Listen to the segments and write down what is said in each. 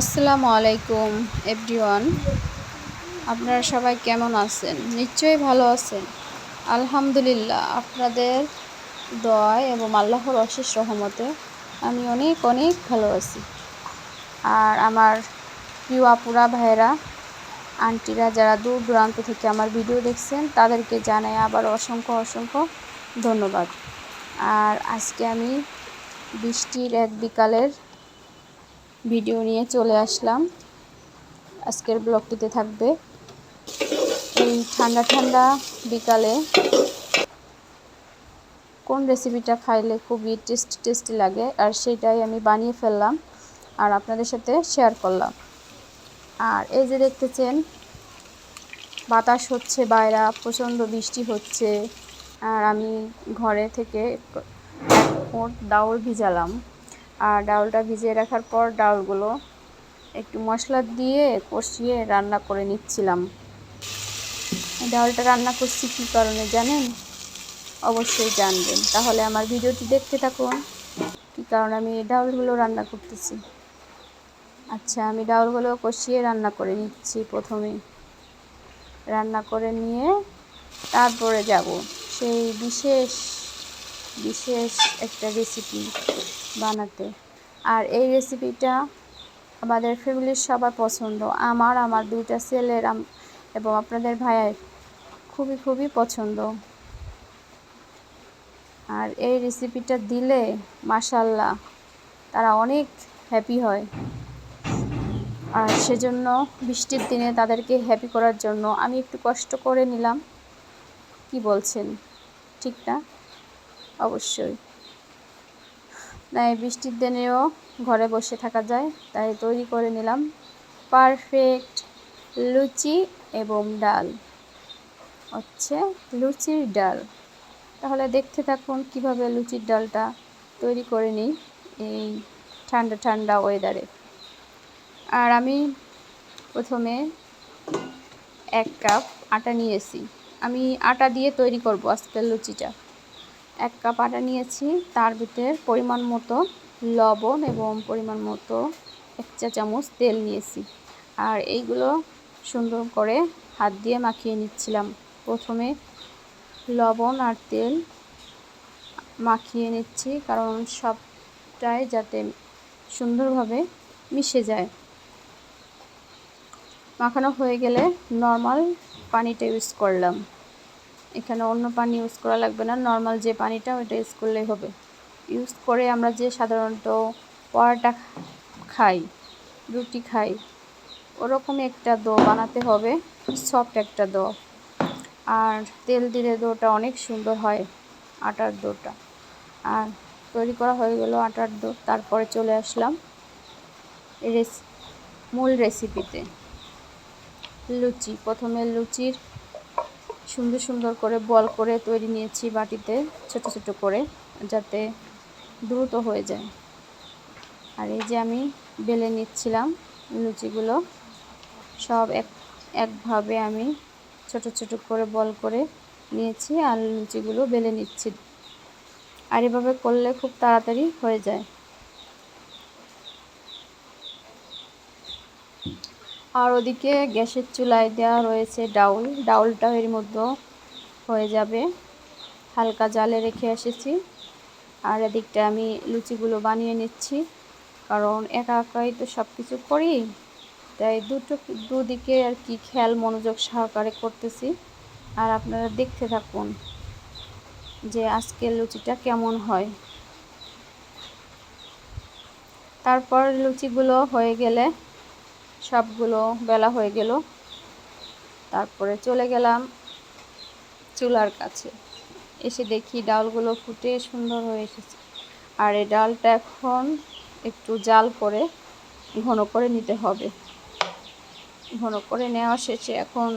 আসসালামু আলাইকুম, এভরিওয়ান। আপনারা সবাই কেমন আছেন? নিশ্চয়ই ভালো আছেন। আলহামদুলিল্লাহ, আপনাদের দয় এবং আল্লাহর অশেষ রহমতে আমি অনেক অনেক ভালো আছি। আর আমার প্রিয় আপুরা, ভাইয়েরা, আন্টিরা যারা দূর দূরান্ত থেকে আমার ভিডিও দেখছেন, তাদেরকে জানাই আবার অসংখ্য অসংখ্য ধন্যবাদ। আর আজকে আমি বৃষ্টির এক বিকালের ভিডিও নিয়ে চলে আসলাম। আজকের ব্লগটিতে থাকবে এই ঠান্ডা ঠান্ডা বিকালে কোন রেসিপিটা খাইলে খুবই টেস্টি টেস্টি লাগে, আর সেটাই আমি বানিয়ে ফেললাম আর আপনাদের সাথে শেয়ার করলাম। আর এই যে দেখতেছেন, বাতাস হচ্ছে বাইরা, প্রচণ্ড বৃষ্টি হচ্ছে, আর আমি ঘরে থেকে মোট ডাউল ভিজালাম। আর ডাউলটা ভিজিয়ে রাখার পর ডাউলগুলো একটু মশলা দিয়ে কষিয়ে রান্না করে নিচ্ছিলাম। ডাউলটা রান্না করছি কী কারণে জানেন? অবশ্যই জানবেন। তাহলে আমার ভিডিওটি দেখতে থাকুন, কী কারণে আমি এই ডাউলগুলো রান্না করতেছি। আচ্ছা আমি ডাউলগুলো কষিয়ে রান্না করে নিচ্ছি প্রথমে। রান্না করে নিয়ে তারপরে যাব। সেই বিশেষ বিশেষ একটা রেসিপি বানাতে। আর এই রেসিপিটা আমাদের ফ্যামিলির সবার পছন্দ। আমার আমার দুইটা ছেলের এবং আপনাদের ভাইয়ের খুবই খুবই পছন্দ। আর এই রেসিপিটা দিলে মাসাল্লাহ তারা অনেক হ্যাপি হয়। আর সেজন্য বৃষ্টির দিনে তাদেরকে হ্যাপি করার জন্য আমি একটু কষ্ট করে নিলাম। কি বলছেন? ঠিক না? অবশ্যই। বৃষ্টির দিনেও ঘরে বসে থাকা যায়, তাই তৈরি করে নিলাম পারফেক্ট লুচি এবং ডাল। হচ্ছে লুচির ডাল। তাহলে দেখতে থাকুন কীভাবে লুচির ডালটা তৈরি করে নিই এই ঠান্ডা ঠান্ডা ওয়েদারে আর আমি প্রথমে এক কাপ আটা নিয়েছি। আমি আটা দিয়ে তৈরি করব আজকের লুচিটা। এক কাপ আটা নিয়েছি। তার ভিতরে পরিমাণ মতো লবণ এবং পরিমাণ মতো এক চা চামচ তেল নিয়েছি। আর এইগুলো সুন্দর করে হাত দিয়ে মাখিয়ে নিচ্ছিলাম। প্রথমে লবণ আর তেল মাখিয়ে নিচ্ছি কারণ সবটাই যাতে সুন্দরভাবে মিশে যায়। মাখানো হয়ে গেলে নর্মাল পানিটা ইউজ করলাম। এখানে অন্য পানি ইউজ করা লাগবে না। নর্মাল যে পানিটা ওইটা ইউজ করলেই হবে। ইউজ করে আমরা যে সাধারণত পরাটা খাই, রুটি খাই, ওরকমই একটা দো বানাতে হবে সফট একটা দো। আর তেল দিলে দোটা অনেক সুন্দর হয়, আটার দোটা। আর তৈরি করা হয়ে গেল আটার দো, তারপরে চলে আসলাম রেসি, মূল রেসিপিতে লুচি, প্রথমে লুচির সুন্দর সুন্দর করে বল করে তৈরি নিয়েছি বাটিতে, ছোট ছোট করে, যাতে দ্রুত হয়ে যায়। আর এই যে আমি বেলে নিচ্ছিলাম লুচিগুলো, সব এক, একভাবে আমি ছোট ছোট করে বল করে নিয়েছি আর লুচিগুলো বেলে নিচ্ছি। আর এভাবে করলে খুব তাড়াতাড়ি হয়ে যায়। আর ওদিকে গ্যাসের চুলায় দেওয়া রয়েছে ডাউল। ডাউলটাও এর মধ্যে হয়ে যাবে। হালকা জালে রেখে এসেছি। আর এদিকটা আমি লুচিগুলো বানিয়ে নিচ্ছি। কারণ একা একাই তো সব কিছু করি। তাই দুটো দুদিকে আর কি খেয়াল মনোযোগ সহকারে করতেছি। আর আপনারা দেখতে থাকুন যে আজকের লুচিটা কেমন হয়। তারপর লুচিগুলো হয়ে গেলে সবগুলো বেলা হয়ে গেল। তারপরে চলে গেলাম চুলার কাছে। এসে দেখি ডালগুলো ফুটে সুন্দর হয়ে এসেছে। আর এই ডালটা এখন একটু জাল করে ঘন করে নিতে হবে। ঘন করে নেওয়া শেষে এখন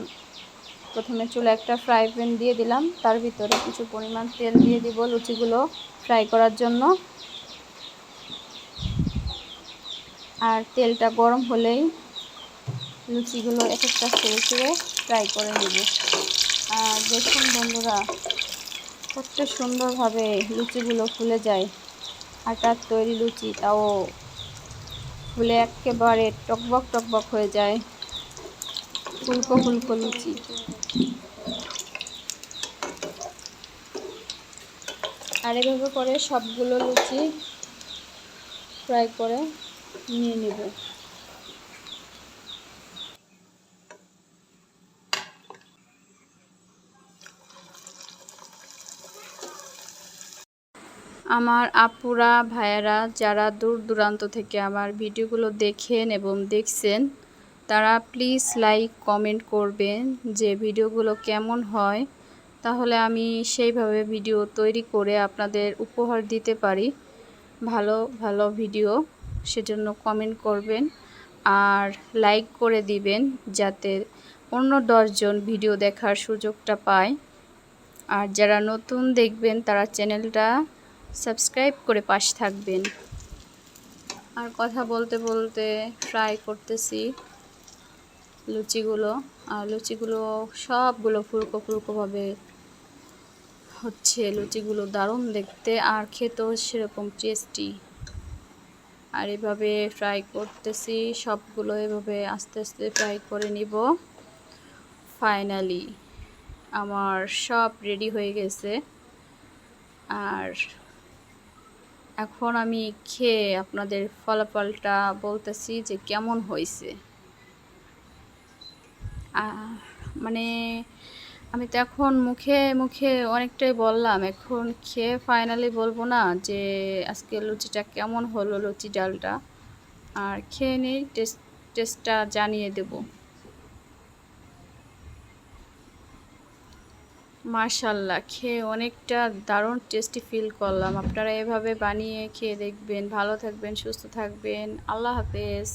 প্রথমে চুলা একটা ফ্রাই প্যান দিয়ে দিলাম। তার ভিতরে কিছু পরিমাণ তেল দিয়ে দিব লুচিগুলো ফ্রাই করার জন্য। আর তেলটা গরম হলেই লুচিগুলো এক একটা ছেড়ে ছেড়ে ফ্রাই করে নেব। আর দেখুন বন্ধুরা, কত সুন্দরভাবে লুচিগুলো ফুলে যায়। আটার তৈরি লুচি, তাও ফুলে একেবারে টকবক টকবক হয়ে যায়। ফুলকো ফুলকো লুচি। আর এভাবে করে সবগুলো লুচি ফ্রাই করে নিয়ে নেব। আমার আপুরা, ভাইয়েরা যারা দূর দূরান্ত থেকে আমার ভিডিওগুলো দেখেন এবং দেখছেন, তারা প্লিজ লাইক কমেন্ট করবেন যে ভিডিওগুলো কেমন হয়। তাহলে আমি সেইভাবে ভিডিও তৈরি করে আপনাদের উপহার দিতে পারি। ভালো ভালো ভিডিও, সেজন্য কমেন্ট করবেন আর লাইক করে দিবেন যাতে অন্য দশজন ভিডিও দেখার সুযোগটা পায়। আর যারা নতুন দেখবেন, তারা চ্যানেলটা সাবস্ক্রাইব করে পাশে থাকবেন। আর কথা বলতে বলতে ফ্রাই করতেছি লুচিগুলো। আর লুচিগুলো সবগুলো ফুলকো ফুলকোভাবে হচ্ছে। লুচিগুলো দারুণ দেখতে আর খেতেও সেরকম টেস্টি আর এভাবে ফ্রাই করতেছি, সবগুলো এভাবে আস্তে আস্তে ফ্রাই করে নিব। ফাইনালি আমার সব রেডি হয়ে গেছে। আর এখন আমি খেয়ে আপনাদের ফলাফলটা বলতেছি যে কেমন হয়েছে। মানে আমি তো এখন মুখে মুখে অনেকটাই বললাম, এখন খেয়ে ফাইনালি বলব না যে আজকে লুচিটা কেমন হলো লুচি ডালটা। আর খেয়ে নিই টেস্ট টেস্টটা জানিয়ে দেব। মার্শাল্লাহ খেয়ে অনেকটা দারুণ টেস্টি ফিল করলাম। আপনারা এভাবে বানিয়ে খেয়ে দেখবেন। ভালো থাকবেন, সুস্থ থাকবেন। আল্লাহ হাফেজ।